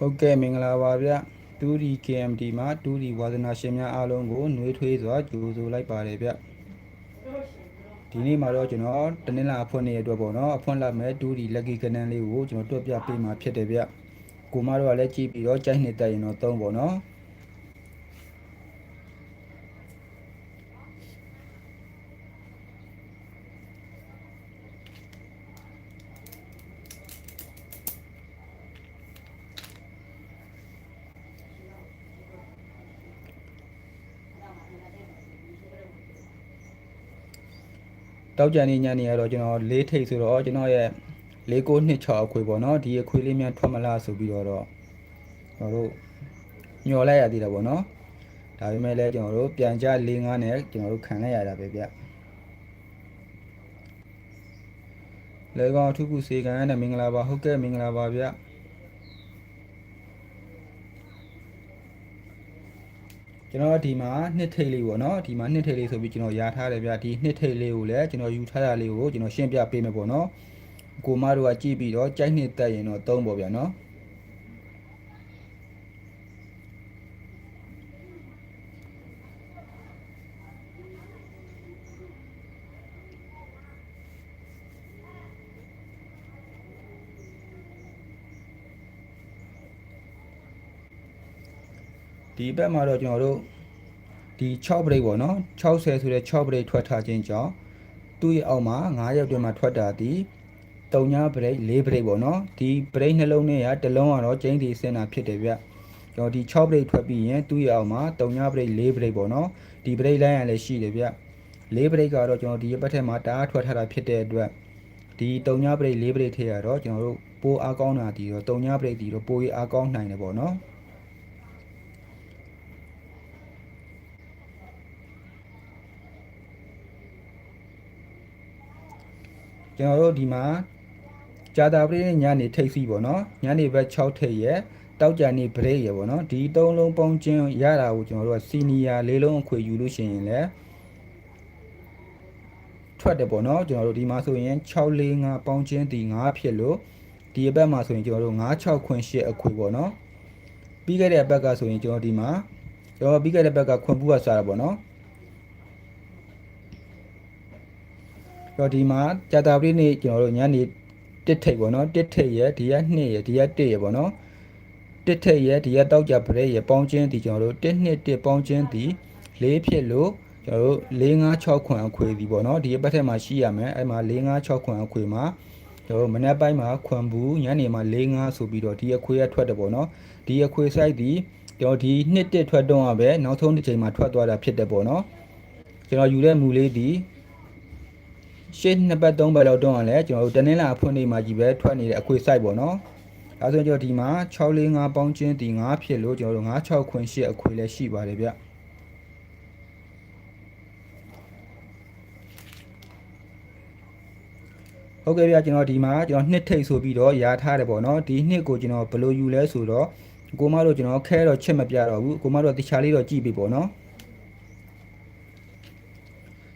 ဟုတ်ကဲ့မင်္ဂလာပါဗျ 2D KMD မှာ 2D ဝါသနာရှင်များအားလုံးကိုနှွေးထွေးစွာကြိုဆိုလိုက်ပါတယ်ဗျဒီနေ့မှာတော့ကျွန်တော်တနင်္လာအဖွင့်နေ့အတွက်ပေါ့နော်အဖွင့်လိုက်မဲ့ 2D lucky ကနန်းလေးကိုကျွန်တော်တွက်ပြပေးမှာဖြစ်တယ်ဗျကိုမတို့ကလည်းကြည့်ပြီးတော့ကြိုက်နေတက်ရင်တော့သုံးပေါ့နော် တောက်ကြနေညနေရတော့ကျွန်တော်လေးထိတ်ဆိုတော့ကျွန်တော်ရဲ့လေးကိုနှစ်6အခွေပေါ့နော်ဒီအခွေလေးများထွက်မလားဆိုပြီးတော့တော့ကျွန်တော်တို့ညှော်လိုက်ရသေးတာပေါ့နော်ဒါပေမဲ့လည်းကျွန်တော်တို့ပြန်ကြ၄၅နဲ့ကျွန်တော်တို့ခံလိုက်ရတာပဲဗျလေကောင်ထုခုစေကန်နဲ့မင်္ဂလာပါဟုတ်ကဲ့မင်္ဂလာပါဗျ ကျွန်တော်ဒီမှာနှစ်ထိတ်လေးပေါ့နော်ဒီမှာနှစ်ထိတ်လေးဆိုပြီးကျွန်တော်ယာထားတယ်ဗျဒီနှစ်ထိတ်လေးကိုလည်းကျွန်တော်ယူထားတာလေးကိုကျွန်တော်ရှင်းပြပေးမယ်ပေါ့နော်ကိုမတို့ကကြည့်ပြီးတော့ကြိုက်နှစ်တက်ရင်တော့သုံးပေါ့ဗျာနော် ဒီဘက်မှာတော့ကျွန်တော်တို့ဒီ6 break ပေါ့နော်60ဆိုတဲ့6 break ထွက်ထားခြင်းကြောင့်သူ့ရဲ့အောက်မှာ9ရက်တွင်မှာထွက်တာဒီ3ည break 4 break ပေါ့နော်ဒီ break နှလုံးနဲ့ကတစ်လုံးကတော့ကျင်းတီစင်တာဖြစ်တယ်ဗျကျွန်တော်ဒီ6 break ထွက်ပြီးရင်သူ့ရဲ့အောက်မှာ3ည break 4 break ပေါ့နော်ဒီ break လိုင်းရလည်းရှိတယ်ဗျ4 break ကတော့ကျွန်တော်ဒီဘက်ထက်မှာတအားထွက်ထားတာဖြစ်တဲ့အတွက်ဒီ3ည break 4 break ထဲရတော့ကျွန်တော်တို့ပိုးအားကောင်းတာဒီတော့3ည break ဒီတော့ပိုးရအားကောင်းနိုင်တယ်ပေါ့နော် ကျွန်တော်တို့ဒီမှာဂျာတာပရိညနေထိတ်စီပေါ့နော်ညနေဘက်6ထိတ်ရဲ့တောက်ကြနေဘရိတ်ရပေါ့နော်ဒီသုံးလုံးပေါင်းချင်းရတာကိုကျွန်တော်တို့ကစီနီယာလေးလုံးအခွေယူလို့ရှိရင်လည်းထွက်တယ်ပေါ့နော်ကျွန်တော်တို့ဒီမှာဆိုရင်645ပေါင်းချင်းဒီ9ဖြစ်လို့ဒီအဘက်မှာဆိုရင်ကျွန်တော်တို့96ခွင်8အခွေပေါ့နော်ပြီးခဲ့တဲ့အဘက်ကဆိုရင်ကျွန်တော်ဒီမှာကျွန်တော်ပြီးခဲ့တဲ့ဘက်ကခွန်ပူကစားတာပေါ့နော် တော့ဒီမှာကြာတာပရိနေ့ကျွန်တော်တို့ညနေတစ်ထိတ်ပေါ့နော်တစ်ထိတ်ရဲ့ဒီရက်2ရဲ့ဒီရက်1ရဲ့ပေါ့နော်တစ်ထိတ်ရဲ့ဒီရက်တောက်ကြပရဲရဲ့ပေါင်းချင်းဒီကျွန်တော်တို့1နှစ်1ပေါင်းချင်းဒီ၄ဖြစ်လို့ကျွန်တော်တို့4 5 6ခွန်အခွေဒီပေါ့နော်ဒီဘက်ထက်မှာရှိရမယ်အဲ့မှာ4 5 6ခွန်အခွေမှာကျွန်တော်တို့မနေ့ပိုင်းမှာခွန်ဘူးညနေမှာ4 5ဆိုပြီးတော့ဒီအခွေရထွက်တယ်ပေါ့နော်ဒီအခွေ site ဒီကျွန်တော်ဒီနှစ်တစ်ထွက်တော့อ่ะပဲနောက်ဆုံးတစ်ချိန်မှာထွက်သွားတာဖြစ်တယ်ပေါ့နော်ကျွန်တော်ယူတဲ့မူလေးဒီ ရှေ့နှစ်ပတ်သုံးပတ်လောက်တော့လည်းကျွန်တော်တို့တနင်္လာဖွင့်နေမှာကြီးပဲထွက်နေတဲ့အခွေ site ပေါ့နော်အဲဆိုကျွန်တော်ဒီမှာ645ပေါင်းချင်းဒီ9ဖြစ်လို့ကျွန်တော်တို့96ခွင်8အခွေလည်းရှိပါတယ်ဗျဟုတ်ကဲ့ဗျကျွန်တော်ဒီမှာကျွန်တော်နှစ်ထိတ်ဆိုပြီးတော့ရာထားတယ်ပေါ့နော်ဒီနှစ်ကိုကျွန်တော်ဘယ်လိုယူလဲဆိုတော့ကိုမတို့ကျွန်တော်ခဲတော့ချက်မပြတော့ဘူးကိုမတို့တခြားလေးတော့ကြည့်ပြီပေါ့နော်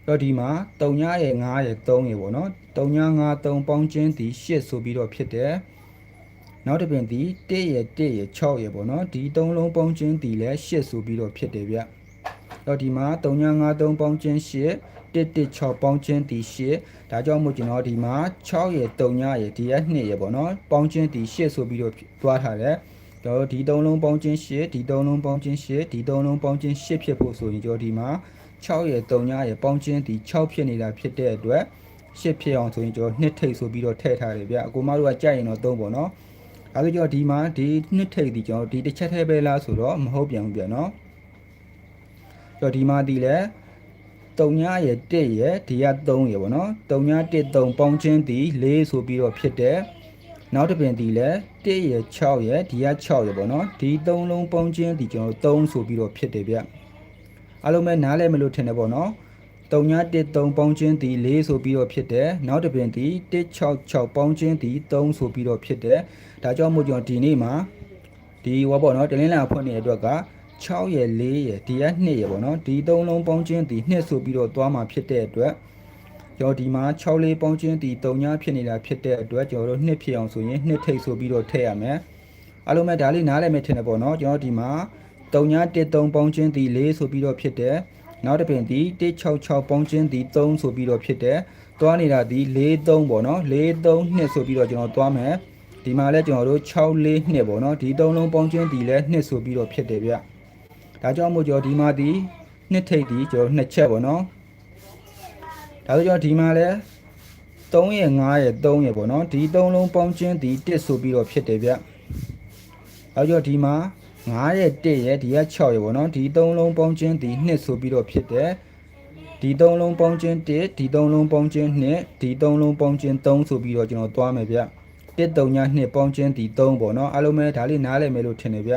တော့ဒီမှာ3ညရဲ့9ရဲ့3ရဲ့ပေါ့နော်3ည9 3ပေါင်းချင်းဒီ8ဆိုပြီးတော့ဖြစ်တယ်နောက်တစ်ပင်ဒီ1ရဲ့1ရဲ့6ရဲ့ပေါ့နော်ဒီ3လုံးပေါင်းချင်းဒီလည်း8ဆိုပြီးတော့ဖြစ်တယ်ဗျတော့ဒီမှာ3ည9 3ပေါင်းချင်း8 116ပေါင်းချင်းဒီ8ဒါကြောင့်မို့ကျွန်တော်ဒီမှာ6ရဲ့3ညရဲ့ဒီရဲ့2ရဲ့ပေါ့နော်ပေါင်းချင်းဒီ8ဆိုပြီးတော့သွားထားတယ်ကျွန်တော်ဒီ3လုံးပေါင်းချင်း8ဒီ3လုံးပေါင်းချင်း8ဒီ3လုံးပေါင်းချင်း8ဖြစ်ဖို့ဆိုရင်ကျွန်တော်ဒီမှာ 6ရဲ့3ညရဲ့ပေါင်းချင်းဒီ6ဖြစ်နေတာဖြစ်တဲ့အတွက်8ဖြစ်အောင်ဆိုရင်ကျွန်တော်နှစ်ထိတ်ဆိုပြီးတော့ထည့်ထားတယ်ဗျအကိုမတို့ကကြိုက်ရင်တော့3ပေါ့နော်အဲဒါကြောင့်ဒီမှာဒီနှစ်ထိတ်ဒီကျွန်တော်ဒီတစ်ချက်ထဲပဲလားဆိုတော့မဟုတ်ပြန်ဘူးဗျနော်ကျွန်တော်ဒီမှာဒီလဲ3ညရဲ့1ရဲ့ဒီက3ရဲ့ပေါ့နော်3ည1 3ပေါင်းချင်းဒီ4ဆိုပြီးတော့ဖြစ်တယ်နောက်တစ်ပင်ဒီလဲ1ရဲ့6ရဲ့ဒီက6ရဲ့ပေါ့နော်ဒီ3လုံးပေါင်းချင်းဒီကျွန်တော်3ဆိုပြီးတော့ဖြစ်တယ်ဗျ အားလုံးပဲနားလဲမလို့ထင်တယ်ပေါ့နော်3ည13ပေါင်းချင်းဒီ4ဆိုပြီးတော့ဖြစ်တယ်နောက်တစ်ပင်ဒီ166ပေါင်းချင်းဒီ3ဆိုပြီးတော့ဖြစ်တယ်ဒါကြောင့်မို့ကျွန်တော်ဒီနေ့မှာဒီဟောပေါ့နော်တလင်းလာဖွင့်နေတဲ့အတွက်က6ရယ်4ရယ်ဒီက2ရယ်ပေါ့နော်ဒီ3လုံးပေါင်းချင်းဒီ2ဆိုပြီးတော့သွားမှာဖြစ်တဲ့အတွက်ကျွန်တော်ဒီမှာ6လေးပေါင်းချင်းဒီ3ညဖြစ်နေတာဖြစ်တဲ့အတွက်ကျွန်တော်တို့2ဖြစ်အောင်ဆိုရင်2ထိပ်ဆိုပြီးတော့ထည့်ရမယ်အားလုံးပဲဒါလေးနားလည်မယ်ထင်တယ်ပေါ့နော်ကျွန်တော်ဒီမှာ 3913ပေါင်းချင်းဒီ4ဆိုပြီးတော့ဖြစ်တယ်နောက်တစ်ပင်ဒီ166ပေါင်းချင်းဒီ3ဆိုပြီးတော့ဖြစ်တယ်သွားနေတာဒီ43ပေါ့နော်43နှစ်ဆိုပြီးတော့ကျွန်တော်သွားမယ်ဒီမှာလဲကျွန်တော်တို့64နှစ်ပေါ့နော်ဒီ3လုံးပေါင်းချင်းဒီလဲနှစ်ဆိုပြီးတော့ဖြစ်တယ်ဗျဒါကြောင့်မို့ကျွန်တော်ဒီမှာဒီနှစ်ထိပ်ဒီကျွန်တော်နှစ်ချက်ပေါ့နော်ဒါဆိုကျွန်တော်ဒီမှာလဲ3ရဲ့5ရဲ့3ရဲ့ပေါ့နော်ဒီ3လုံးပေါင်းချင်းဒီ1ဆိုပြီးတော့ဖြစ်တယ်ဗျအဲကြောင့်ဒီမှာ 9ရဲ့1ရဲ့ဒီက6ရဲ့ပေါ့နော်ဒီ3လုံးပေါင်းချင်းဒီ2ဆိုပြီးတော့ဖြစ်တယ်ဒီ3လုံးပေါင်းချင်း1ဒီ3လုံးပေါင်းချင်း2ဒီ3လုံးပေါင်းချင်း3ဆိုပြီးတော့ကျွန်တော်သွားမယ်ဗျ1 3ည2ပေါင်းချင်းဒီ3ပေါ့နော်အားလုံးပဲဒါလေးနားလည်မယ်လို့ထင်တယ်ဗျ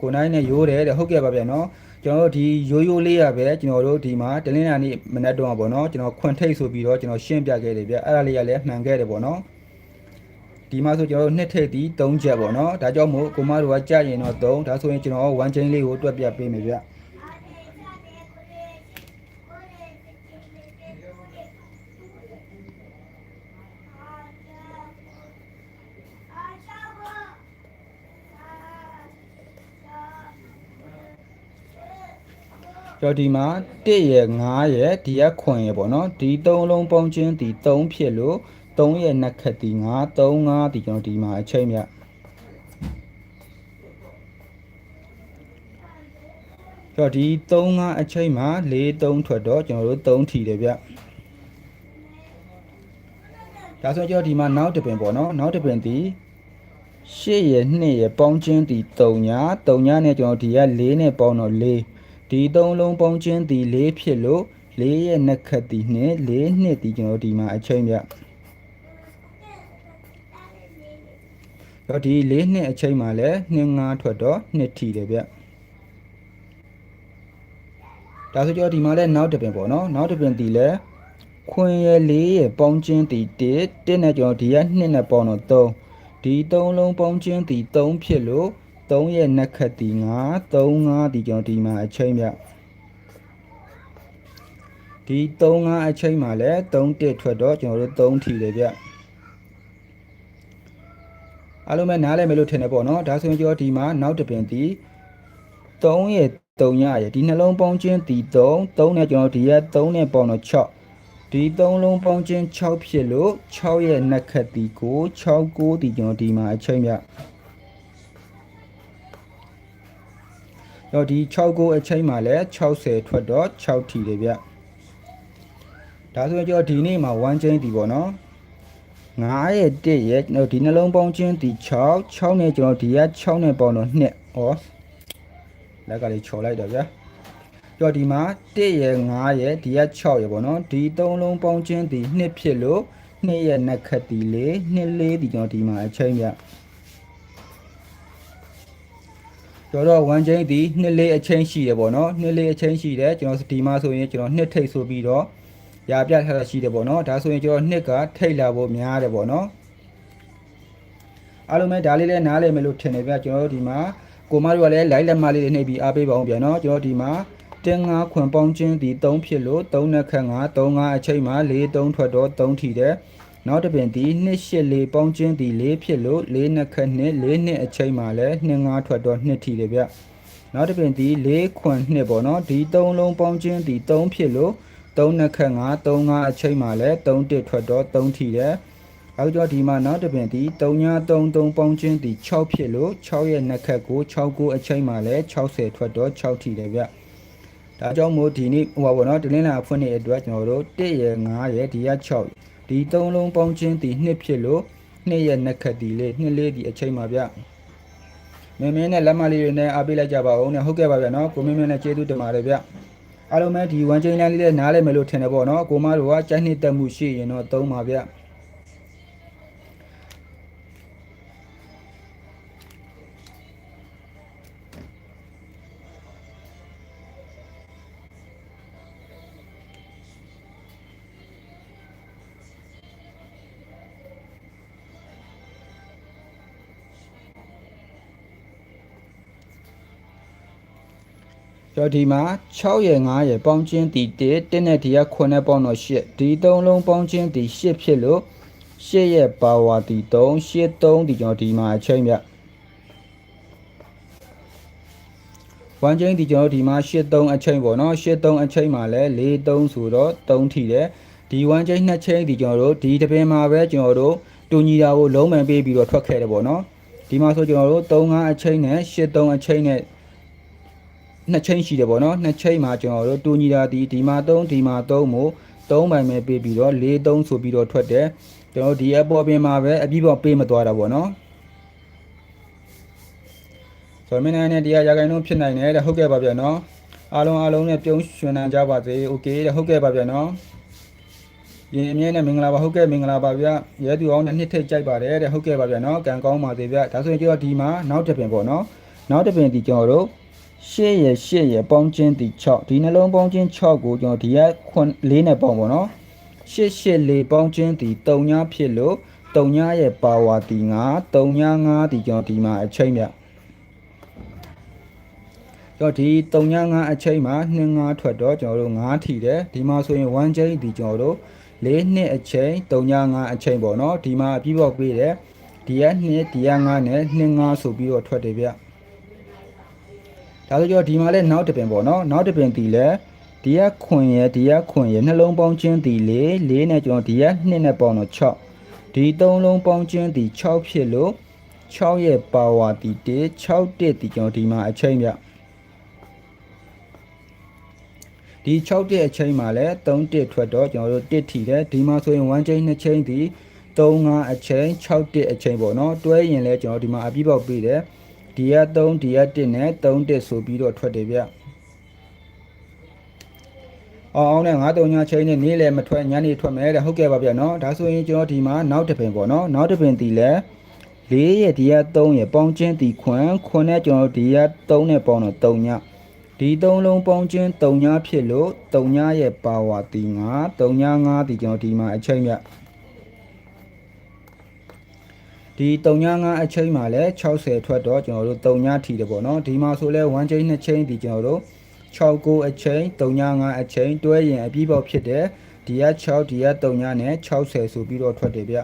ကိုနိုင်နဲ့ရိုးတယ်တဲ့ဟုတ်ကဲ့ပါဗျနော်ကျွန်တော်တို့ဒီရိုးရိုးလေးရပဲကျွန်တော်တို့ဒီမှာတလင်းလာနေ့မနက်တော့ပေါ့နော်ကျွန်တော်ခွန်ထိတ်ဆိုပြီးတော့ကျွန်တော်ရှင်းပြခဲ့တယ်ဗျအဲ့ဒါလေးကလည်းမှန်ခဲ့တယ်ပေါ့နော် ဒီမှာဆိုကျွန်တော်တို့နှစ်ထိပ်ဒီ3ချက်ပေါ့နော်ဒါကြောင့်မို့ကိုမတို့ကကြာရင်တော့3ဒါဆိုရင်ကျွန်တော်1 chain လေးကိုတွက်ပြပေးမယ်ဗျကျော်ဒီမှာ1ရဲ့5ရဲ့ဒီကခွန်ရဲ့ပေါ့နော်ဒီ3လုံးပေါင်းချင်းဒီ3ဖြစ်လို့ 3ရဲ့နှစ်ခက်ဒီ5 3 5ဒီကျွန်တော်ဒီမှာအချိန်မြကျော်ဒီ3 5အချိန်မှာ4 3ထွက်တော့ကျွန်တော်တို့3ထီတယ်ဗျဒါဆိုကျော်ဒီမှာနောက်တစ်ပင်ပေါ့နော်နောက်တစ်ပင်ဒီ8ရဲ့2ရဲ့ပေါင်းချင်းဒီ3ညာ3ညာနဲ့ကျွန်တော်ဒီက4နဲ့ပေါင်းတော့4ဒီသုံးလုံးပေါင်းချင်းဒီ၄ဖြစ်လို့၄ရဲ့နှစ်ခတ်ဒီနှစ်၄နှစ်ဒီကျွန်တော်ဒီမှာအချိန်ပြ တော့ဒီ၄နှစ်အချိန်မှာလည်းနှစ်ငါထွက်တော့နှစ်ထီတယ်ဗျဒါဆိုကြောဒီမှာလည်းနောက်တစ်ပင်ပေါ့နော်နောက်တစ်ပင်ဒီလည်းခွင်ရဲ့၄ရဲ့ပေါင်းချင်းဒီ1 1နဲ့ကျွန်တော်ဒီက2နဲ့ပေါင်းတော့3ဒီ3လုံးပေါင်းချင်းဒီ3ဖြစ်လို့3ရဲ့နက်ခတ်ဒီ9 3 5ဒီကျွန်တော်ဒီမှာအချိန်ပြဒီ3 5အချိန်မှာလည်း3တက်ထွက်တော့ကျွန်တော်တို့3ထီတယ်ဗျ အားလုံးပဲနားလည်မယ်လို့ထင်တယ်ပေါ့နော်ဒါဆိုရင်ကျွန်တော်ဒီမှာနောက်တစ်ပင်ဒီ3ရဲ့3ရရဲ့ဒီနှလုံးပေါင်းချင်းဒီ3 3နဲ့ကျွန်တော်ဒီရဲ့3နဲ့ပေါင်းတော့6ဒီ3လုံးပေါင်းချင်း6ဖြစ်လို့6ရဲ့နက်ခတ်ဒီကို6 9ဒီကျွန်တော်ဒီမှာအချိန်ပြတော့ဒီ6ကိုအချိန်မှာလည်း60ထွက်တော့6ထီတယ်ဗျဒါဆိုရင်ကျွန်တော်ဒီနေ့မှာ1 chain ဒီပေါ့နော် 9ရဲ့1ရဲ့ကျွန်တော်ဒီနှလုံးပေါင်းချင်းဒီ6 6နဲ့ကျွန်တော်ဒီက6နဲ့ပေါင်းတော့2ဩလက်ကလေးချော်လိုက်တော့ဗျာကြောဒီမှာ1ရဲ့9ရဲ့ဒီက6ရဲ့ပေါ့နော်ဒီ3လုံးပေါင်းချင်းဒီ2ဖြစ်လို့2ရဲ့နက်ခတ်ဒီလေး2လေးဒီကျွန်တော်ဒီမှာအချိန်ဗျကျွန်တော်1 chain ဒီနှစ်လေးအချင်းရှိတယ်ပေါ့နော်နှစ်လေးအချင်းရှိတယ်ကျွန်တော်ဒီမှာဆိုရင်ကျွန်တော်နှစ်ထိပ်ဆိုပြီးတော့ ရာပြထားတာရှိတယ်ပေါ့နော်ဒါဆိုရင်ကျွန်တော်နှစ်ကထိပ်လာဖို့များတယ်ပေါ့နော်အားလုံးပဲဒါလေးလည်းနားလည်မယ်လို့ထင်တယ်ဗျကျွန်တော်တို့ဒီမှာကိုမတို့ကလည်း live လက်မလေးတွေနှိပ်ပြီးအားပေးပါအောင်ဗျာနော်ကျွန်တော်ဒီမှာတင်းငါခွန်ပေါင်းချင်းဒီ3ဖြစ်လို့3နဲ့ခက်5 3 5အချိန်မှာ4 3ထွက်တော့3ထီတယ်နောက်တစ်ပင်ဒီ2 8 4ပေါင်းချင်းဒီ4ဖြစ်လို့4နှစ်ခက်2 4နှစ်အချိန်မှာလည်း2 5ထွက်တော့2ထီတယ်ဗျနောက်တစ်ပင်ဒီ4ခွန်2ပေါ့နော်ဒီ3လုံးပေါင်းချင်းဒီ3ဖြစ်လို့ 3နှစ်ခက်5 3 5အချိန်မှာလည်း3တစ်ထွက်တော့3ထီတယ်အောက်ကျော်ဒီမှာနောက်တစ်ပင်ဒီ3ည3 3ပေါင်းချင်းဒီ6ဖြစ်လို့6ရဲ့နှစ်ခက်ကို6ကိုအချိန်မှာလည်း60ထွက်တော့6ထီတယ်ဗျဒါကြောင့်မို့ဒီနေ့ဟိုပါဘောနော်တလင်းလာဖွင့်နေတဲ့အတွက်ကျွန်တော်တို့1ရဲ့9ရဲ့ဒီက6ဒီ3လုံးပေါင်းချင်းဒီ2ဖြစ်လို့2ရဲ့နှစ်ခက်ဒီလေး2လေးဒီအချိန်မှာဗျမင်းမင်းနဲ့လက်မလေးတွေနဲ့အားပေးလိုက်ကြပါဦးနဲ့ဟုတ်ကဲ့ပါဗျနော်ကိုမင်းမင်းနဲ့ကျေးဇူးတင်ပါတယ်ဗျ အားလုံးပဲဒီ1ချိန်လမ်းလေးနဲ့နားလည်မယ်လို့ထင်တယ်ပေါ့နော်ကိုမတို့ကကြိုက်နှစ်တက်မှုရှိရင်တော့သုံးပါဗျ ကျော်ဒီမှာ6ရယ်9ရယ်ပေါင်းချင်းဒီ1 1နဲ့ဒီက9နဲ့ပေါင်းတော့8ဒီ3လုံးပေါင်းချင်းဒီ8ဖြစ်လို့8ရဲ့ပါဝါဒီ3 8 3ဒီကျွန်တော်ဒီမှာအချိန်ပြဝမ်ချင်းဒီကျွန်တော်တို့ဒီမှာ83အချိန်ပေါ့နော်83အချိန်မှာလဲ43ဆိုတော့3ထိတယ်ဒီဝမ်ချင်းနှစ်ချိန်ဒီကျွန်တော်တို့ဒီတစ်ပင်မှာပဲကျွန်တော်တို့တူညီတာကိုလုံးမှန်ပေးပြီးတော့ထွက်ခဲ့တယ်ပေါ့နော်ဒီမှာဆိုကျွန်တော်တို့35အချိန်နဲ့83အချိန်နဲ့ နှစ်ချိန်ရှိတယ်ပေါ့နော်နှစ်ချိန်မှာကျွန်တော်တို့တူညီတာဒီဒီမှာ3ဒီမှာ3မို့3ပိုင်ပဲပေးပြီးတော့43ဆိုပြီးတော့ထွက်တယ်ကျွန်တော်တို့ဒီအပေါ်ပင်မှာပဲအပြည့်ပေါက်ပေးမသွားတာပေါ့နော်ဆိုတော့မင်းနိုင်နဲ့တရားရာဂိုင်းလုံးဖြစ်နိုင်တယ်တဲ့ဟုတ်ကဲ့ပါဗျာနော်အားလုံးအားလုံးနဲ့ပြုံးရွှင်နိုင်ကြပါစေโอเคတဲ့ဟုတ်ကဲ့ပါဗျာနော်ရင်အမြဲနဲ့မင်္ဂလာပါဟုတ်ကဲ့မင်္ဂလာပါဗျာရဲသူအောင်နဲ့နှစ်ထိတ်ကြိုက်ပါတယ်တဲ့ဟုတ်ကဲ့ပါဗျာနော်ကံကောင်းပါစေဗျာဒါဆိုရင်ကျွန်တော်ဒီမှာနောက်တစ်ပင်ပေါ့နော်နောက်တစ်ပင်ဒီကျွန်တော်တို့ ရှေ့ရရှေ့ရပေါင်းချင်းဒီ6ဒီနှလုံးပေါင်းချင်း6ကိုကျွန်တော်ဒီကခွန်၄နဲ့ပေါင်းပေါ့နော်ရှေ့ရှေ့လေးပေါင်းချင်းဒီ3ညဖြစ်လို့3ညရဲ့ပါဝါဒီ9 3ည9ဒီကျွန်တော်ဒီမှာအချိန်မြတ်ကျွန်တော်ဒီ3ည9အချိန်မှာ2 9ထွက်တော့ကျွန်တော်တို့9ထီတယ်ဒီမှာဆိုရင်1ချိန်ဒီကျွန်တော်တို့၄နှစ်အချိန်3ည9အချိန်ပေါ့နော်ဒီမှာအပြီးပေါက်ပေးတယ်ဒီက2ဒီက9နဲ့2 9ဆိုပြီးတော့ထွက်တယ်ဗျ ဒါဆိုကျွန်တော်ဒီမှာလဲနောက်တစ်ပင်ပေါ့နော်နောက်တစ်ပင်ဒီလဲဒီကခွင်ရဒီကခွင်ရနှလုံးပေါင်းချင်းဒီ၄၄နဲ့ကျွန်တော်ဒီက2နဲ့ပေါင်းတော့6ဒီ3လုံးပေါင်းချင်းဒီ6ဖြစ်လို့6ရဲ့ပါဝါဒီ1 6တက်ဒီကျွန်တော်ဒီမှာအချိန်ဗျဒီ6တက်အချိန်မှာလဲ3တက်ထွက်တော့ကျွန်တော်တို့1ထီတယ်ဒီမှာဆိုရင်1ချိန်2ချိန်ဒီ3 5အချိန်6တက်အချိန်ပေါ့နော်တွဲရင်လဲကျွန်တော်ဒီမှာအပြည့်ပေါက်ပေးတယ် ဒီက3ဒီက1နဲ့3တက်ဆိုပြီးတော့ထွက်တယ်ဗျအောင်အောင်နဲ့9 3ညချိန်နဲ့နေ့လည်းမထွက်ညနေထွက်မယ်တဲ့ဟုတ်ကဲ့ပါဗျာနော်ဒါဆိုရင်ကျွန်တော်ဒီမှာနောက်တစ်ပင်ပေါ့နော်နောက်တစ်ပင်ဒီလဲ4ရဲ့ဒီက3ရဲ့ပေါင်းချင်းဒီခွန်းခွန်းနဲ့ကျွန်တော်ဒီက3နဲ့ပေါင်းတော့3ညဒီ3လုံးပေါင်းချင်း3ညဖြစ်လို့3ညရဲ့ပါဝါဒီ9 3ည9ဒီကျွန်တော်ဒီမှာအချိန်မြတ် ဒီ3ည9အချိန်မှာလဲ60ထွက်တော့ကျွန်တော်တို့3ညထီတယ်ပေါ့နော်ဒီမှာဆိုလဲ1ချိန်2ချိန်ဒီကျွန်တော်တို့6ကိုအချိန်3ည9အချိန်တွဲရင်အပြီးပေါက်ဖြစ်တယ်ဒီက6ဒီက3ညနဲ့60ဆိုပြီးတော့ထွက်တယ်ဗျ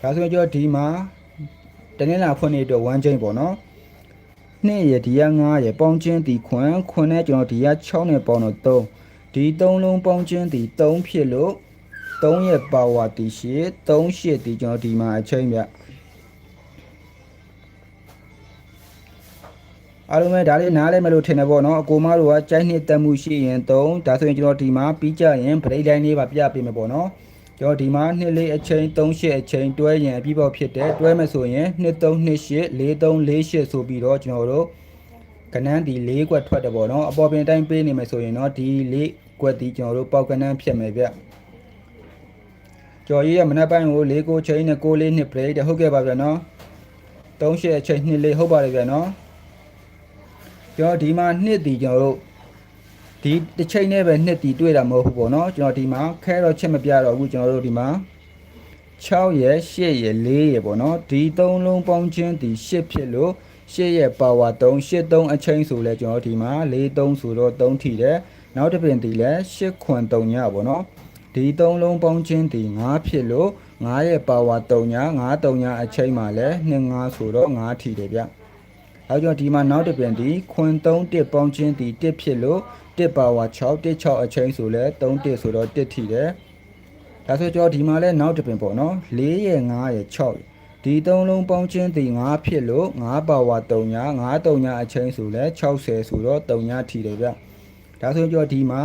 ဒါဆိုရင်ကျွန်တော်ဒီမှာတနင်္လာဖွင့်နေအတွက်1ချိန်ပေါ့နော်နှစ်ရဒီက9ရပေါင်းချင်းဒီခွန်းခွန်းနဲ့ကျွန်တော်ဒီက6နဲ့ပေါင်းတော့3ဒီ3လုံးပေါင်းချင်းဒီ3ဖြစ်လို့ 3ရဲ့ပါဝါတီရှိ3ရှစ်ဒီကျွန်တော်ဒီမှာအချိန်ပြအားလုံးပဲဒါလေးနားလဲမလို့ထင်တယ်ပေါ့နော်အကိုမတို့ကကြိုက်နှစ်တက်မှုရှိရင်3ဒါဆိုရင်ကျွန်တော်ဒီမှာပြီးကြရင် break line လေးပါပြပေးမယ်ပေါ့နော်ကျွန်တော်ဒီမှာ2လေးအချိန်3ရှစ်အချိန်တွဲရင်အပြီးပေါက်ဖြစ်တယ်တွဲမယ်ဆိုရင်2 3 2 8 4 3 4 8ဆိုပြီးတော့ကျွန်တော်တို့ကနန်းဒီ၄ကွက်ထွက်တယ်ပေါ့နော်အပေါ်ပင်တိုင်းပေးနေမယ်ဆိုရင်တော့ဒီ၄ကွက်ဒီကျွန်တော်တို့ပေါက်ကနန်းဖြစ်မယ်ဗျ ကျော်ကြီးရဲ့မနက်ပိုင်းကို၄ကိုချိန်နဲ့6လေးနှစ် break တဲ့ဟုတ်ကဲ့ပါဗျာနော်3ရှစ်အချိန်2လေးဟုတ်ပါတယ်ဗျာနော်ကျွန်တော်ဒီမှာနှစ်ဒီကျွန်တော်တို့ဒီတစ်ချိန်နဲ့ပဲနှစ်တီတွေ့တာမဟုတ်ဘူးပေါ့နော်ကျွန်တော်ဒီမှာခဲတော့ချက်မပြတော့ဘူးကျွန်တော်တို့ဒီမှာ6ရဲ့8ရဲ့4ရဲ့ပေါ့နော်ဒီသုံးလုံးပေါင်းချင်းဒီ8ဖြစ်လို့8ရဲ့ power 3 8 3အချိန်ဆိုလဲကျွန်တော်ဒီမှာ4 3ဆိုတော့3ထီတယ်နောက်တစ်ပင်ဒီလဲ8ခွန်3ညပေါ့နော် ဒီသုံးလုံးပေါင်းချင်းဒီ9ဖြစ်လို့9ရဲ့ power 3ည9 3ညအချိန်မှာလဲ2 5ဆိုတော့9ထီတယ်ဗျအဲကြောင့်ဒီမှာနောက်တစ်ပင်ဒီခွန်3တစ်ပေါင်းချင်းဒီ1ဖြစ်လို့1ပါဝါ6 1 6အချိန်ဆိုလဲ3 1ဆိုတော့1ထီတယ်ဒါဆိုကြောဒီမှာလဲနောက်တစ်ပင်ပေါ့နော်4ရဲ့5ရဲ့6ဒီသုံးလုံးပေါင်းချင်းဒီ9ဖြစ်လို့9ပါဝါ3ညာ9 3ညာအချိန်ဆိုလဲ60ဆိုတော့3ညာထီတယ်ဗျဒါဆိုကြောဒီမှာ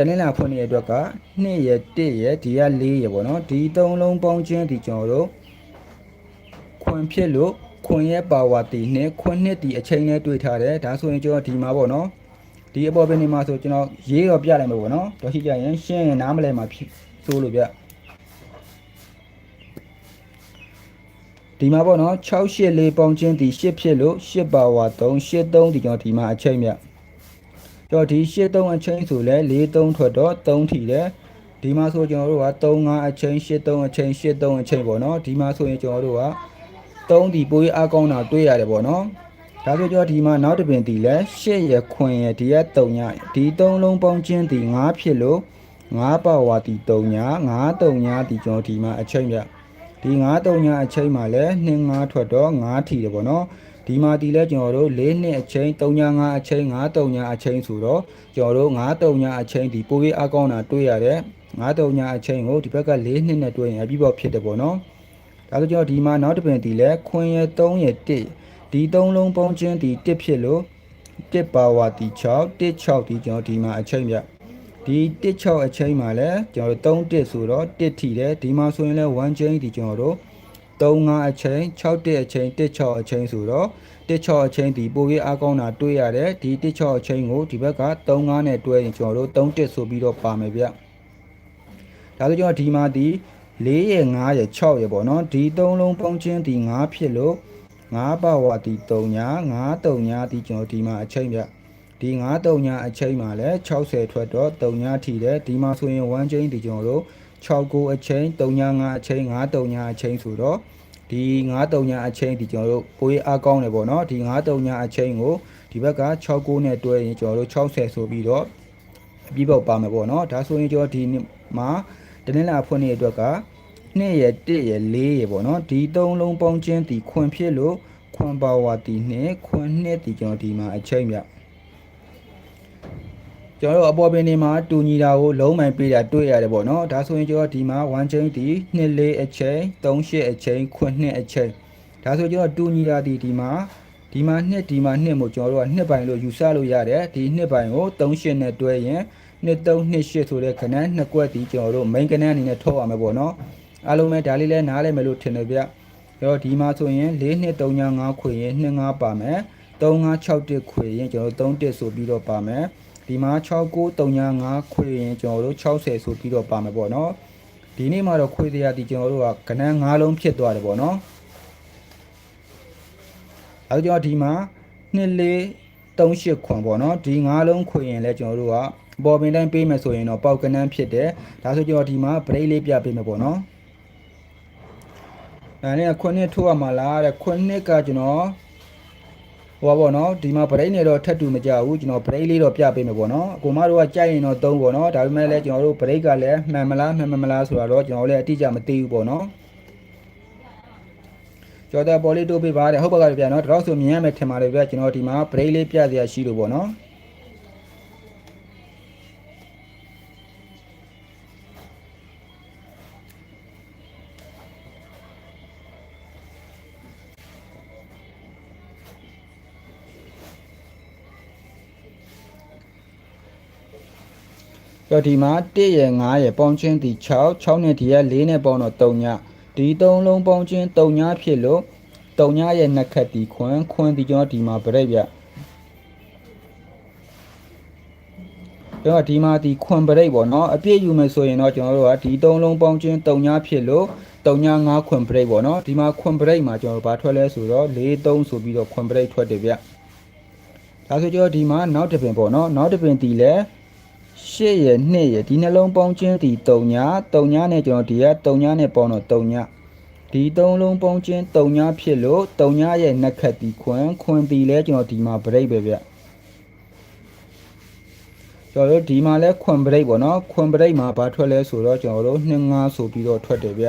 တနင်္လာဖွင့်နေတဲ့အတွက်က2ရဲ့1ရဲ့ဒီက4ရဲ့ပေါ့နော်ဒီသုံးလုံးပေါင်းချင်းဒီကျွန်တော်တို့ခွန်ဖြစ်လို့ခွန်ရဲ့ပါဝါတီနဲ့ခွန်နှစ်ဒီအချိန်နဲ့တွေ့ထားတယ်ဒါဆိုရင်ကျွန်တော်ဒီမှာပေါ့နော်ဒီအပေါ်ပင်နေမှာဆိုကျွန်တော်ရေးတော့ပြလိုက်မှာပေါ့နော်တော့ရှိကြရင်ရှင်းရင်နားမလဲမှာဖြစ်ဆိုလို့ပြဒီမှာပေါ့နော်6 8လေးပေါင်းချင်းဒီ8ဖြစ်လို့8ပါဝါ3 8 3ဒီကျွန်တော်ဒီမှာအချိန်မြတ် တော့ဒီ8 3အချိန်ဆိုလဲ4 3ထွက်တော့3ထီတယ်ဒီမှာဆိုကျွန်တော်တို့က3 5အချိန်8 3အချိန်8 3အချိန်ပေါ့နော်ဒီမှာဆိုရင်ကျွန်တော်တို့က3ဒီပိုးရအကောင်းတာတွေးရတယ်ပေါ့နော်ဒါဆိုကြောဒီမှာနောက်တစ်ပင်ဒီလဲ8ရခွင်ရဒီက3ညဒီ3လုံးပေါင်းချင်းဒီ9ဖြစ်လို့9ပါဝါဒီ3ည9 3ညဒီကျွန်တော်ဒီမှာအချိန်ပြဒီ9တုံညာအချိန်မှာလည်း2 5ထွက်တော့9ထီတယ်ပေါ့နော် ဒီမှာဒီလဲကျွန်တော်တို့၄နှစ်အချိန်3ညာ5အချိန်9တုံညာအချိန်ဆိုတော့ကျွန်တော်တို့9တုံညာအချိန်ဒီပိုပြီးအကောင်းတာတွေ့ရတယ်9တုံညာအချိန်ကိုဒီဘက်က4နှစ်နဲ့တွေ့ရင်အပြီးပေါ့ဖြစ်တယ်ပေါ့နော်ဒါဆိုကျွန်တော်ဒီမှာနောက်တစ်ပင်ဒီလဲခွင်ရ3ရ1ဒီ3လုံးပေါင်းချင်းဒီ1ဖြစ်လို့1ပါဝါဒီ6 1 6ဒီကျွန်တော်ဒီမှာအချိန်ပြဒီ16အချိန်မှာလဲကျွန်တော်တို့3 1ဆိုတော့1ထီတယ်ဒီမှာဆိုရင်လဲ1 chain ဒီကျွန်တော်တို့ 35အချိန်61အချိန်16အချိန်ဆိုတော့16အချိန်ဒီပိုပြီးအကောင်းတာတွေ့ရတယ်ဒီ16အချိန်ကိုဒီဘက်က35နဲ့တွဲရင်ကျွန်တော်တို့31ဆိုပြီးတော့ပါမယ်ဗျဒါဆိုကျွန်တော်ဒီမှာဒီ4ရယ်5ရယ်6ရယ်ပေါ့နော်ဒီ3လုံးပေါင်းချင်းဒီ5ဖြစ်လို့5ပါဝါဒီ3ညာ5 3ညာဒီကျွန်တော်ဒီမှာအချိန်ဗျဒီ9တုံညာအချိန်မှာလည်း60ထွက်တော့တုံညာထီတယ်ဒီမှာဆိုရင်1ချိန်ဒီကျွန်တော်တို့ 6ကိုအချိန်တုံညာ9အချိန်9တုံညာအချိန်ဆိုတော့ဒီ9တုံညာအချိန်ဒီကျွန်တော်တို့ပိုးအားကောင်းတယ်ပေါ့နော်ဒီ9တုံညာအချိန်ကိုဒီဘက်က6ကိုနဲ့တွဲရင်ကျွန်တော်တို့60ဆိုပြီးတော့အပြီးပေါက်ပါမယ်ပေါ့နော်ဒါဆိုရင်ကျွန်တော်ဒီမှာတနင်္လာဖွင့်နေတဲ့အတွက်က2ရယ်1ရယ်4ရယ်ပေါ့နော်ဒီ3လုံးပေါင်းချင်းဒီခွန်ဖြစ်လို့ခွန်ပါဝါဒီ2ခွန်2ဒီကျွန်တော်ဒီမှာအချိန်ပြ ကျွန်တော်တို့အပေါ်ပင်တွေမှာတူညီတာကိုလုံးမိုင်ပေးတာတွေ့ရတယ်ပေါ့နော်ဒါဆိုရင်ကျွန်တော်ဒီမှာ1 chain ဒီ2 4အချိန်3 8အချိန်ခွ2အချိန်ဒါဆိုကျွန်တော်တူညီတာဒီဒီမှာဒီမှာ2ဒီမှာ2မို့ကျွန်တော်တို့က2ပိုင်လို့ယူဆလို့ရတယ်ဒီ2ပိုင်ကို3 8နဲ့တွဲရင်2 3 2 8ဆိုတဲ့ခဏနှစ်ကွက်ဒီကျွန်တော်တို့ main ကဏ္ဍအနေနဲ့ထုတ်ရမယ်ပေါ့နော်အားလုံးပဲဒါလေးလဲနားလဲမယ်လို့ထင်တယ်ဗျအဲ့တော့ဒီမှာဆိုရင်4 2 3 5ခွေရင်2 5ပါမယ်3 5 6 1ခွေရင်ကျွန်တော်တို့3 1ဆိုပြီးတော့ပါမယ် ဒီမှာ6935ခွေရင်ကျွန်တော်တို့60ဆိုပြီးတော့ပါမယ်ပေါ့နော်ဒီနေ့မှာတော့ခွေတရားဒီကျွန်တော်တို့ကကဏ္ဍ9လုံးဖြစ်သွားတယ်ပေါ့နော်အဲကြောင့်ဒီမှာ2438ခွန်ပေါ့နော်ဒီ9လုံးခွေရင်လည်းကျွန်တော်တို့ကပေါ်ပင်တိုင်းပေးမယ်ဆိုရင်တော့ပေါက်ကဏ္ဍဖြစ်တယ်ဒါဆိုကျွန်တော်ဒီမှာ break လေးပြပေးမယ်ပေါ့နော်အဲနဲ့ခွနှစ်ထိုးရမှာလားတဲ့ခွနှစ်ကကျွန်တော် ဟိုပါပေါ့နော်ဒီမှာ break နဲ့တော့ထပ်တူမကြဘူးကျွန်တော် break လေးတော့ပြပေးမယ်ပေါ့နော်အကိုမတို့ကကြိုက်ရင်တော့သုံးပေါ့နော်ဒါပေမဲ့လည်းကျွန်တော်တို့ break ကလည်းမှန်မလားမှန်မလားဆိုတာတော့ကျွန်တော်လည်းအတိအကျမသိဘူးပေါ့နော်ကျော်တဲ့ပေါ်လေးတိုးပေးပါတယ်ဟုတ်ပါကဗျာနော်တော့ဆိုမြင်ရမယ်ထင်ပါတယ်ဗျာကျွန်တော်ဒီမှာ break လေးပြစရာရှိလို့ပေါ့နော် တော့ဒီမှာ1ရယ်9ရယ်ပေါင်းချင်းဒီ6 6နဲ့ဒီက4နဲ့ပေါင်းတော့3ညဒီ3လုံးပေါင်းချင်း3ညဖြစ်လို့3ညရဲ့နှစ်ခက်ဒီခွန်းခွန်းဒီကျွန်တော်ဒီမှာပြရက်ပြကျွန်တော်ဒီမှာဒီခွန်ပရိတ်ပေါ့နော်အပြည့်ယူမယ်ဆိုရင်တော့ကျွန်တော်တို့ကဒီ၃လုံးပေါင်းချင်း၃ညဖြစ်လို့၃ည၅ခွန်ပရိတ်ပေါ့နော်ဒီမှာခွန်ပရိတ်မှာကျွန်တော်တို့ဘာထွက်လဲဆိုတော့၄၃ဆိုပြီးတော့ခွန်ပရိတ်ထွက်တယ်ဗျဒါဆိုကျွန်တော်ဒီမှာနောက်တစ်ပင်ပေါ့နော်နောက်တစ်ပင်ဒီလည်း 8ရယ်2ရယ်ဒီနှလုံးပေါင်းခြင်းဒီ3ညာ3ညာနဲ့ကျွန်တော်ဒီက3ညာနဲ့ပေါင်းတော့3ညာဒီ3လုံးပေါင်းခြင်း3ညာဖြစ်လို့3ညာရဲ့နှက်ခတ်ဒီခွန်းခွန်းဒီလဲကျွန်တော်ဒီမှာ break ပဲဗျကျွန်တော်တို့ဒီမှာလဲခွန်း break ပေါ့နော်ခွန်း break မှာဘာထွက်လဲဆိုတော့ကျွန်တော်တို့2 5ဆိုပြီးတော့ထွက်တယ်ဗျ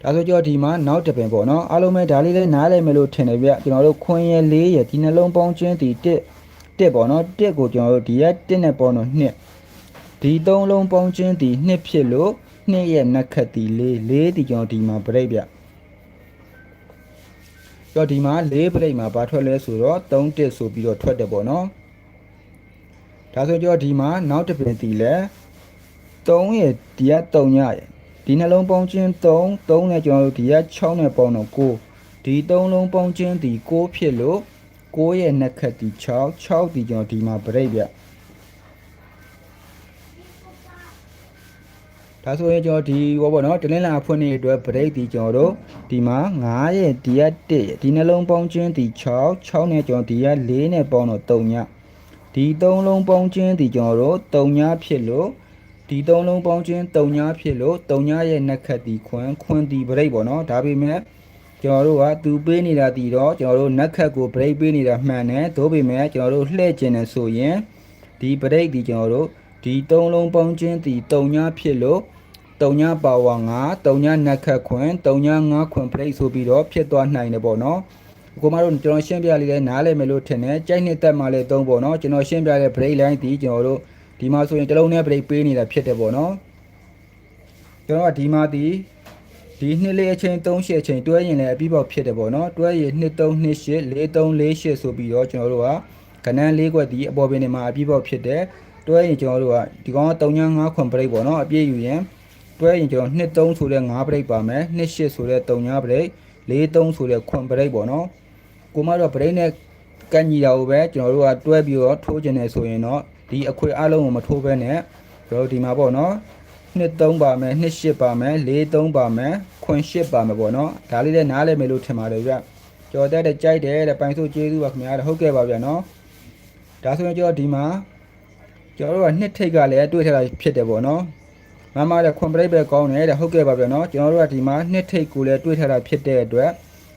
ဒါဆိုကြောဒီမှာနောက်တစ်ပင်ပေါ့နော်အားလုံးပဲဒါလေးလည်းနားလည်မယ်လို့ထင်တယ်ဗျကျွန်တော်တို့ခွန်းရဲ့၄ရယ်ဒီနှလုံးပေါင်းခြင်းဒီ1 1ပေါ့နော်1ကိုကျွန်တော်တို့ဒီက1နဲ့ပေါင်းတော့2ဒီ3လုံးပေါင်းချင်းဒီ2ဖြစ်လို့2ရဲ့နှက်ခတ်ဒီ4 4ဒီကျွန်တော်ဒီမှာ break ဗျကြောဒီမှာ4 break မှာဘာထွက်လဲဆိုတော့3 1ဆိုပြီးတော့ထွက်တယ်ပေါ့နော်ဒါဆိုကြောဒီမှာနောက်တစ်ပင်ဒီလဲ3ရဲ့ဒီက3ညရဲ့ဒီနှလုံးပေါင်းချင်း3 3နဲ့ကျွန်တော်တို့ဒီက6နဲ့ပေါင်းတော့9ဒီ3လုံးပေါင်းချင်းဒီ9ဖြစ်လို့ 6ရဲ့နှစ်ခက်ဒီ6 6ဒီကျွန်တော်ဒီမှာ break ဗျဒါဆိုရင်ကျွန်တော်ဒီဟောပေါ့နော်တလင်းလာဖွင့်နေတဲ့အတွက် break ဒီကျွန်တော်တို့ဒီမှာ9ရဲ့ဒီက1ဒီနှလုံးပေါင်းချင်းဒီ6 6နဲ့ကျွန်တော်ဒီက4နဲ့ပေါင်းတော့3ညဒီ3လုံးပေါင်းချင်းဒီကျွန်တော်တို့3ညဖြစ်လို့ဒီ3လုံးပေါင်းချင်း3ညဖြစ်လို့3ညရဲ့နှစ်ခက်ဒီခွန်းခွန်းဒီ break ပေါ့နော်ဒါပေမဲ့ ကျွန်တော်တို့ကသူပေးနေတာတည်တော့ကျွန်တော်တို့နက်ခတ်ကို break ပေးနေတာမှန်တယ်သို့ပေမဲ့ကျွန်တော်တို့လှည့်ကျင်တယ်ဆိုရင်ဒီ break ဒီကျွန်တော်တို့ဒီ၃လုံးပေါင်းချင်းဒီ၃ညဖြစ်လို့3ညပါဝါ9 3ညနက်ခတ်ခွင်3ည9ခွင်ပရိတ်ဆိုပြီးတော့ဖြစ်သွားနိုင်တယ်ပေါ့နော်ကိုမတို့ကျွန်တော်ရှင်းပြလေးလဲနားလည်မယ်လို့ထင်တယ်ကြိုက်နှစ်သက်မှလည်းသုံးပေါ့နော်ကျွန်တော်ရှင်းပြတဲ့ break line ဒီကျွန်တော်တို့ဒီမှာဆိုရင်တစ်လုံးနဲ့ break ပေးနေတာဖြစ်တယ်ပေါ့နော်ကျွန်တော်ကဒီမှာဒီ ဒီနှစ်လေးအချိန်3ရှစ်အချိန်တွဲရင်လည်းအပြီးပေါက်ဖြစ်တယ်ပေါ့နော်တွဲရင်2 3 2 8 4 3 4 8ဆိုပြီးတော့ကျွန်တော်တို့ကကဏ္ဍ၄ခွက်ဒီအပေါ်ပင်တွေမှာအပြီးပေါက်ဖြစ်တယ်တွဲရင်ကျွန်တော်တို့ကဒီကောင်က3ည9ခွန် break ပေါ့နော်အပြည့်ယူရင်တွဲရင်ကျွန်တော်2 3ဆိုတဲ့9 break ပါမယ်2 8ဆိုတဲ့3ည break 4 3ဆိုတဲ့ခွန် break ပေါ့နော်ကိုမတော့ break နဲ့ကန့်ညီတာကိုပဲကျွန်တော်တို့ကတွဲပြီးတော့ထိုးကျင်နေဆိုရင်တော့ဒီအခွေအလုံးကိုမထိုးဘဲနဲ့ကျွန်တော်တို့ဒီမှာပေါ့နော် နှစ်3ပါမယ်နှစ်8ပါမယ်4 3ပါမယ်ခွန်8ပါမယ်ပေါ့နော်ဒါလေးလည်းနားလည်မယ်လို့ထင်ပါတယ်ဗျကြော်တက်တဲ့ကြိုက်တယ်တဲ့ပိုင်ဆိုကျေးဇူးပါခင်ဗျာတဲ့ဟုတ်ကဲ့ပါဗျာနော်ဒါဆိုရင်ကျွန်တော်ဒီမှာကျွန်တော်တို့ကနှစ်ထိတ်ကလည်းတွေ့ထားတာဖြစ်တယ်ပေါ့နော်မမတဲ့ခွန်ပရိတ်ပဲကောင်းတယ်တဲ့ဟုတ်ကဲ့ပါဗျာနော်ကျွန်တော်တို့ကဒီမှာနှစ်ထိတ်ကိုလည်းတွေ့ထားတာဖြစ်တဲ့အတွက်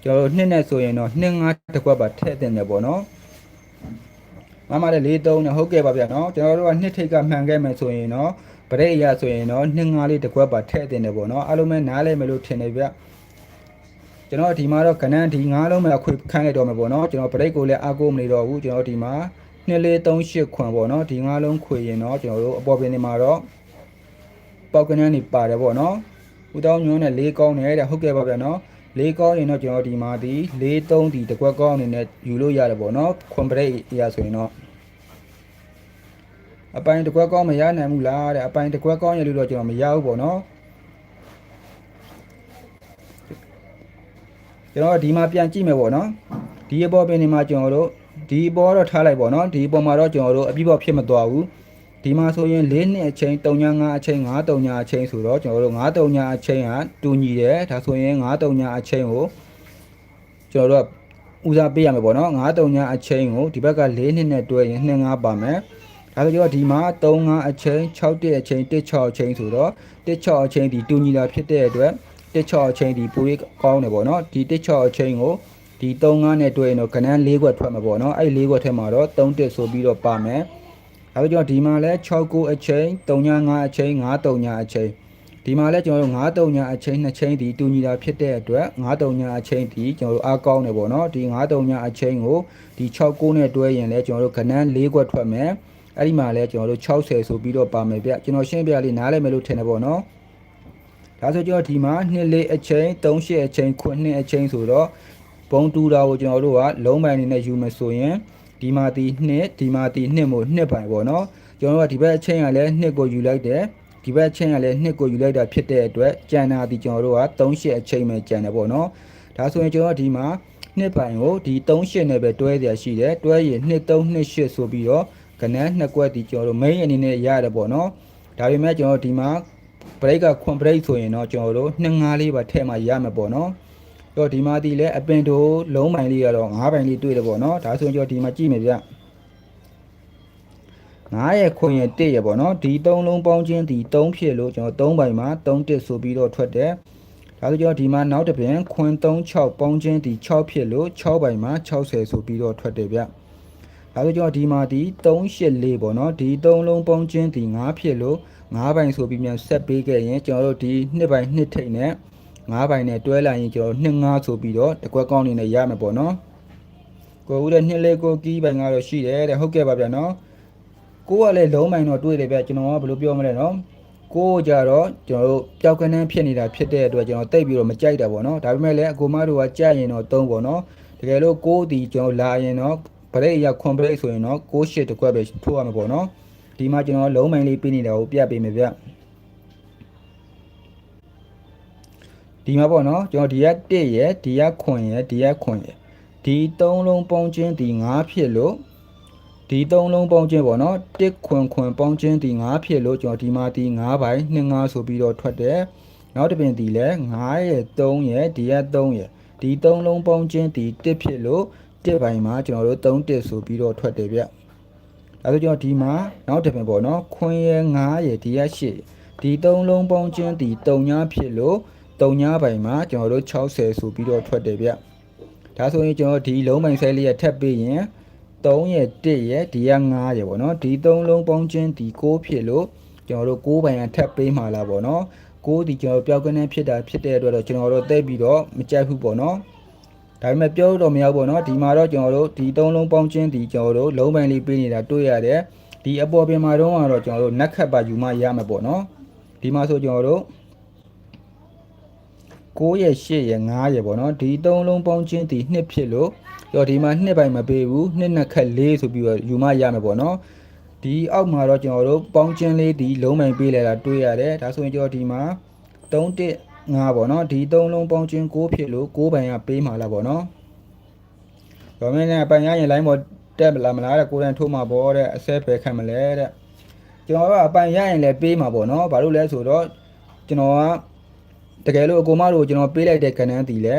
ကျွန်တော်တို့နှစ်နဲ့ဆိုရင်တော့နှစ်ငါးတစ်ခွက်ပါထည့်တင်တယ်ပေါ့နော်မမလည်းလေးသုံးနဲ့ဟုတ်ကဲ့ပါဗျာနော်ကျွန်တော်တို့ကနှစ်ထိတ်ကမှန်ခဲ့မယ်ဆိုရင်တော့ ပရိတ်အရဆိုရင်တော့နှစ်ငါးလေးတစ်ခွက်ပါထည့်တင်တယ်ပေါ့နော်အားလုံးပဲနားလဲမယ်လို့ထင်တယ်ဗျကျွန်တော်ဒီမှာတော့ကနန်းဒီငါးလုံးပဲအခွေခန်းလိုက်တော့မယ်ပေါ့နော်ကျွန်တော်ပရိတ်ကိုလည်းအားကိုးမနေတော့ဘူးကျွန်တော်ဒီမှာနှစ်လေးသုံးရှစ်ခွန်ပေါ့နော်ဒီငါးလုံးခွေရင်တော့ကျွန်တော်တို့အပေါ်ပင်တွေမှာတော့ပေါက်ကနန်းနေပါတယ်ပေါ့နော်ဦးတောင်းညွန်းနဲ့လေးကောင်းနေတဲ့ဟုတ်ကဲ့ပါဗျာနော်လေးကောင်းရင်တော့ကျွန်တော်ဒီမှာဒီလေးသုံးဒီတကွက်ကောင်းအနေနဲ့ယူလို့ရတယ်ပေါ့နော်ခွန်ပရိတ်အရာဆိုရင်တော့ အပိုင်းတကွက်ကောင်းမရနိုင်ဘူးလားတဲ့အပိုင်းတကွက်ကောင်းရလို့တော့ကျွန်တော်မရဘူးပေါ့နော်ကျွန်တော်ဒီမှာပြန်ကြည့်မယ်ပေါ့နော်ဒီအပေါ်ပင်ဒီမှာကျွန်တော်တို့ဒီအပေါ်တော့ထားလိုက်ပေါ့နော်ဒီအပေါ်မှာတော့ကျွန်တော်တို့အပြည့်ပေါ်ဖြစ်မသွားဘူးဒီမှာဆိုရင်၄နှစ်အချိန်3ည5အချိန်5 3ညအချိန်ဆိုတော့ကျွန်တော်တို့5 3ညအချိန်ကတူညီတယ်ဒါဆိုရင်5 3ညအချိန်ကိုကျွန်တော်တို့ကဦးစားပေးရမယ်ပေါ့နော်5 3ညအချိန်ကိုဒီဘက်က4နှစ်နဲ့တွဲရင်2 5ပါမယ် ဒါဆိုကျွန်တော်ဒီမှာ3 5အချိန်6တက်အချိန်1 6အချိန်ဆိုတော့1 6အချိန်ဒီတူညီတာဖြစ်တဲ့အတွက်1 6အချိန်ဒီပိုလေးကောင်းတယ်ပေါ့နော်ဒီ1 6အချိန်ကိုဒီ3 5နဲ့တွဲရင်တော့ကဏ္ဍ၄ခွက်ထွက်မှာပေါ့နော်အဲ့၄ခွက်ထဲမှာတော့3တက်ဆိုပြီးတော့ပါမယ်ဒါဆိုကျွန်တော်ဒီမှာလဲ6 9အချိန်3ည5အချိန်5 3ညအချိန်ဒီမှာလဲကျွန်တော်တို့9 3ညအချိန်2ချိန်ဒီတူညီတာဖြစ်တဲ့အတွက်9 3ညအချိန်ဒီကျွန်တော်တို့အားကောင်းတယ်ပေါ့နော်ဒီ9 3ညအချိန်ကိုဒီ6 9နဲ့တွဲရင်လဲကျွန်တော်တို့ကဏ္ဍ၄ခွက်ထွက်မယ် အဲ့ဒီမှာလဲကျွန်တော်တို့60ဆိုပြီးတော့ပါမယ်ဗျကျွန်တော်ရှင်းပြလေးနားလည်မယ်လို့ထင်တယ်ပေါ့နော်ဒါဆိုကျွန်တော်ဒီမှာ2လေးအချိန်3 8အချိန်9နှစ်အချိန်ဆိုတော့ဘုံတူတာကိုကျွန်တော်တို့ကလုံးပိုင်အနေနဲ့ယူမယ်ဆိုရင်ဒီမှာဒီနှစ်ဒီမှာဒီနှစ်မို့နှစ်ပိုင်ပေါ့နော်ကျွန်တော်တို့ကဒီဘက်အချိန်ကလည်းနှစ်ကိုယူလိုက်တယ်ဒီဘက်အချိန်ကလည်းနှစ်ကိုယူလိုက်တာဖြစ်တဲ့အတွက်ကျန်တာဒီကျွန်တော်တို့က3 8အချိန်ပဲကျန်တယ်ပေါ့နော်ဒါဆိုရင်ကျွန်တော်ဒီမှာနှစ်ပိုင်ကိုဒီ3 8နဲ့ပဲတွဲရရှိတယ်တွဲရင်2 3 2 8ဆိုပြီးတော့ ကနန်းနှစ်ကွက်ဒီကျွန်တော်တို့ main အနေနဲ့ရတယ်ပေါ့နော်ဒါပေမဲ့ကျွန်တော်ဒီမှာ break ကခွန် break ဆိုရင်တော့ကျွန်တော်တို့2 5လေးပါထည့်မှရမှာပေါ့နော်တော့ဒီမှာဒီလဲအပင်တို့လုံးပိုင်လေးကတော့9ပိုင်လေးတွေ့တယ်ပေါ့နော်ဒါဆိုရင်ကျွန်တော်ဒီမှာကြည့်မယ်ဗျ9ရဲ့ခွင်ရဲ့1ရဲ့ပေါ့နော်ဒီ3လုံးပေါင်းချင်းဒီ3ဖြစ်လို့ကျွန်တော်3ပိုင်မှာ3တစ်ဆိုပြီးတော့ထွက်တယ်ဒါဆိုကျွန်တော်ဒီမှာနောက်တစ်ပြင်ခွင်3 6ပေါင်းချင်းဒီ6ဖြစ်လို့6ပိုင်မှာ60ဆိုပြီးတော့ထွက်တယ်ဗျ ဒါဆိုကျွန်တော်ဒီမှာဒီ384ပေါ့နော်ဒီ3လုံးပေါင်းချင်းဒီ9ဖြစ်လို့9ပိုင်ဆိုပြီးမြန်ဆက်ပေးခဲ့ရင်ကျွန်တော်တို့ဒီ2ပိုင်2ထိပ်နဲ့9ပိုင်နဲ့တွဲလိုက်ရင်ကျွန်တော်2 5ဆိုပြီးတော့တကွက်ကောင်းနေနဲ့ရမယ်ပေါ့နော်ကိုဦးတဲ့2လေးကိုကီးပိုင်ကတော့ရှိတယ်တဲ့ဟုတ်ကဲ့ပါဗျာနော်ကိုကလည်းလုံးပိုင်တော့တွေ့တယ်ဗျကျွန်တော်ကဘယ်လိုပြောမလဲနော်ကိုကြတော့ကျွန်တော်တို့ပျောက်ကန်းန်းဖြစ်နေတာဖြစ်တဲ့အတွက်ကျွန်တော်တိတ်ပြီးတော့မကြိုက်တာပေါ့နော်ဒါပေမဲ့လည်းအကိုမတို့ကကြရင်တော့3ပေါ့နော်တကယ်လို့ကိုဒီကျွန်တော်လာရင်တော့ ဗရိတ်ရခွန်ဗရိတ်ဆိုရင်တော့6ရှစ်တကွက်ပဲထိုးရမှာပေါ့နော်ဒီမှာကျွန်တော်လုံးမိုင်လေးပြနေတာကိုပြပေးမယ်ဗျဒီမှာပေါ့နော်ကျွန်တော်ဒီက1ရယ်ဒီကခွန်ရယ်ဒီကခွန်ရယ်ဒီ3လုံးပေါင်းခြင်းဒီ9ဖြစ်လို့ဒီ3လုံးပေါင်းခြင်းပေါ့နော်1ခွန်ခွန်ပေါင်းခြင်းဒီ9ဖြစ်လို့ကျွန်တော်ဒီမှာဒီ9ပိုင်း2 9ဆိုပြီးတော့ထွက်တယ်နောက်တစ်ပြင်ဒီလဲ9ရယ်3ရယ်ဒီက3ရယ်ဒီ3လုံးပေါင်းခြင်းဒီ1ဖြစ်လို့ 1ပိုင်းမှာကျွန်တော်တို့3တစ်ဆိုပြီးတော့ထွက်တယ်ဗျအဲဒါကြောင့်ဒီမှာနောက်တစ်ပြင်ပေါ့နော်ခွန်ရယ်9ရယ်ဒီက8ဒီ3လုံးပေါင်းခြင်းဒီ3ညဖြစ်လို့3ညပိုင်းမှာကျွန်တော်တို့60ဆိုပြီးတော့ထွက်တယ်ဗျဒါဆိုရင်ကျွန်တော်ဒီလုံးပိုင်ဆဲလေးရထပ်ပြီးရင်3ရဲ့1ရဲ့ဒီက9ရဲ့ပေါ့နော်ဒီ3လုံးပေါင်းချင်းဒီ6ဖြစ်လို့ကျွန်တော်တို့6ပိုင်ကထပ်ပေးမှာလားပေါ့နော်ကိုဒီကျွန်တော်ပျောက်ကန်းဖြစ်တာဖြစ်တဲ့အတွက်တော့ကျွန်တော်တို့သိပြီးတော့မကြိုက်ဘူးပေါ့နော် ဒါပေမဲ့ပြောလို့တော့မရဘူးပေါ့နော်ဒီမှာတော့ကျွန်တော်တို့ဒီသုံးလုံးပေါင်းချင်းဒီကျွန်တော်တို့လုံးပိုင်းလေးပေးနေတာတွေ့ရတယ်ဒီအပေါ်ပြင်မှာတော့ကတော့ကျွန်တော်တို့နက်ခတ်ပါယူမှရမှာပေါ့နော်ဒီမှာဆိုကျွန်တော်တို့9ရဲ့8ရဲ့9ရဲ့ပေါ့နော်ဒီသုံးလုံးပေါင်းချင်းဒီနှစ်ဖြစ်လို့ရောဒီမှာနှစ်ပိုင်းမပေးဘူးနှစ်နှစ်ခက်လေးဆိုပြီးတော့ယူမှရမှာပေါ့နော်ဒီအောက်မှာတော့ကျွန်တော်တို့ပေါင်းချင်းလေးဒီလုံးမိုင်ပေးလိုက်တာတွေ့ရတယ်ဒါဆိုရင်ကျွန်တော်ဒီမှာ3 1 5ပေါ့နော်ဒီ3လုံးပေါင်းချင်း6ဖြစ်လို့6ပိုင်ကပေးမှာလားပေါ့နော်ဒါမင်းနဲ့ပိုင်ရရင် line ပေါ်တက်မလားမလားတဲ့ကိုယ်တိုင်ထိုးမှာပေါ့တဲ့အဆက်ပဲခံမလဲတဲ့ကျွန်တော်ကအပိုင်ရရင်လည်းပေးမှာပေါ့နော်ဘာလို့လဲဆိုတော့ကျွန်တော်ကတကယ်လို့အကူမတို့ကျွန်တော်ပေးလိုက်တဲ့ကဏ္ဍတီလဲ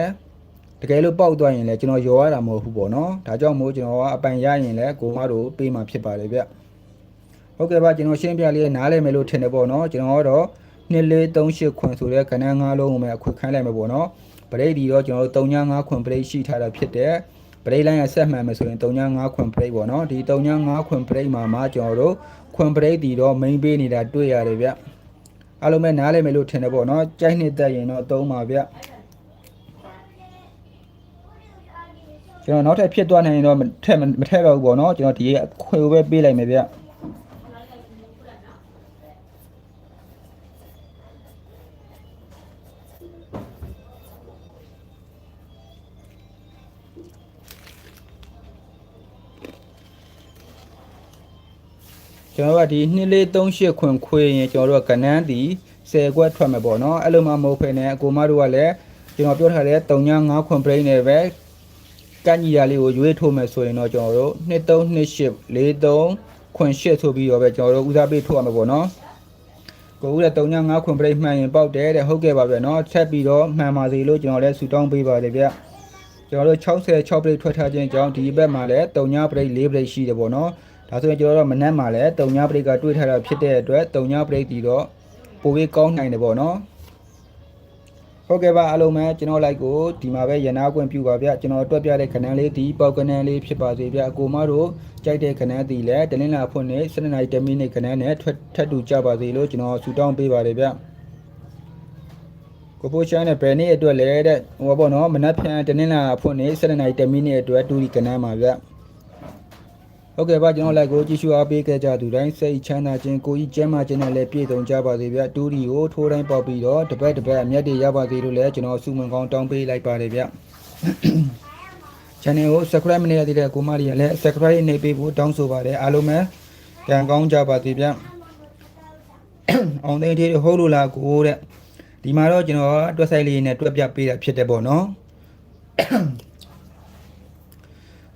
တကယ်လို့ပေါက်သွားရင်လည်းကျွန်တော်ရောရတာမဟုတ်ဘူးပေါ့နော်ဒါကြောင့်မို့ကျွန်တော်ကအပိုင်ရရင်လည်းကိုမတို့ပေးမှာဖြစ်ပါတယ်ဗျဟုတ်ကဲ့ပါကျွန်တော်ရှင်းပြလေးနားလည်မယ်လို့ထင်တယ်ပေါ့နော်ကျွန်တော်ကတော့ 2438ခွန်ဆိုတဲ့ကဏ္ဍ၅လုံးကိုပဲအခွင့်ခိုင်းလိုက်မှာပေါ့နော်ပရိတ်ဒီတော့ကျွန်တော်တို့395ခွန်ပရိတ်ရှိထားတာဖြစ်တယ်ပရိတ်လိုင်းကဆက်မှန်မယ်ဆိုရင်395ခွန်ပရိတ်ပေါ့နော်ဒီ395ခွန်ပရိတ်မှာမှကျွန်တော်တို့ခွန်ပရိတ်ဒီတော့ main ပေးနေတာတွေ့ရတယ်ဗျအားလုံးပဲနားလည်မယ်လို့ထင်တယ်ပေါ့နော်ကြိုက်နှစ်သက်ရင်တော့သုံးပါဗျကျွန်တော်နောက်ထပ်ဖြစ်သွားနိုင်ရင်တော့မထက်မထက်တော့ဘူးပေါ့နော်ကျွန်တော်ဒီခွေကိုပဲပေးလိုက်မယ်ဗျ ကျွန်တော်တို့ကဒီ2438ခွန်ခွေရင်ကျွန်တော်တို့ကကနန်းတီ10ခွက်ထွက်မယ်ပေါ့နော်အဲ့လိုမှမဟုတ်ဖ ೇನೆ အကိုမတို့ကလည်းကျွန်တော်ပြောထားတဲ့35ခွန်ပရိတ်နဲ့ပဲကန့်ညီရလေးကိုရွေးထိုးမယ်ဆိုရင်တော့ကျွန်တော်တို့2328 43ခွန်8ဆိုပြီးတော့ပဲကျွန်တော်တို့ဦးစားပေးထိုးရမှာပေါ့နော်ကိုဦးတဲ့35ခွန်ပရိတ်မှန်ရင်ပေါက်တယ်တဲ့ဟုတ်ကဲ့ပါဗျနော်ဆက်ပြီးတော့မှန်ပါစေလို့ကျွန်တော်လည်းဆူတောင်းပေးပါတယ်ဗျကျွန်တော်တို့66ပရိတ်ထွက်ထားခြင်းကြောင့်ဒီဘက်မှာလည်း39ပရိတ်4ပရိတ်ရှိတယ်ပေါ့နော် ဒါဆိုရင်ကျွန်တော်တို့မနက်မှာလည်းတုံညာပရိတ်ကတွေးထားတာဖြစ်တဲ့အတွက်တုံညာပရိတ်တီတော့ပိုပြီးကောင်းနိုင်တယ်ပေါ့နော်ဟုတ်ကဲ့ပါအားလုံးပဲကျွန်တော် like ကိုဒီမှာပဲရနာခွင့်ပြုပါဗျကျွန်တော်တွက်ပြတဲ့ခဏန်းလေးဒီပေါက်ကဏန်းလေးဖြစ်ပါစေဗျအကိုမတို့ကြိုက်တဲ့ခဏန်းတီလည်းတလင်းလာဖွင့်နေ7နာရီ10မိနစ်ခဏန်းနဲ့ထွက်ထပ်တူကြပါစေလို့ကျွန်တော်ဆူတောင်းပေးပါတယ်ဗျကိုပိုချန်နဲ့ဘယ်နေ့အတွက်လဲတဲ့ဟိုပေါ့နော်မနက်ဖြန်တနင်္လာဖွင့်နေ7နာရီ10မိနစ်အတွက်တူဒီကဏန်းပါဗျ ဟုတ်ကဲ့ပါကျွန်တော်လိုက်ကိုကြည့်ရှုအားပေးခဲ့ကြသူတိုင်းစိတ်ချမ်းသာခြင်းကိုကြီးကျမ်းမာခြင်းနဲ့လည်းပြည့်စုံကြပါစေဗျတူဒီကိုထိုးတိုင်းပေါက်ပြီးတော့တပတ်တပတ်အမျက်တွေရပါစေလို့လည်းကျွန်တော်ဆုမွန်ကောင်းတောင်းပေးလိုက်ပါတယ်ဗျ channel ကို subscribe မနေရသေးတဲ့ကိုမလေးကလည်း subscribe နေပေးဖို့တောင်းဆိုပါတယ်အားလုံးပဲကံကောင်းကြပါစေဗျအောင်သိန်းသေးဟုတ်လို့လားကိုတဲ့ဒီမှာတော့ကျွန်တော်ကတွက်ဆိုင်လေးနဲ့တွက်ပြပေးတာဖြစ်တယ်ပေါ့နော်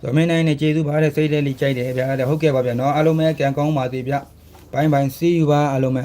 ဇမင်းနိုင်နဲ့ကျေးဇူးပါတဲ့စိတ်လေးလေးကြိုက်တယ်ဗျာတဲ့ဟုတ်ကဲ့ပါဗျာနော်အားလုံးပဲကံကောင်းပါစေဗျဘိုင်းဘိုင်းစီးယူပါအားလုံးပဲ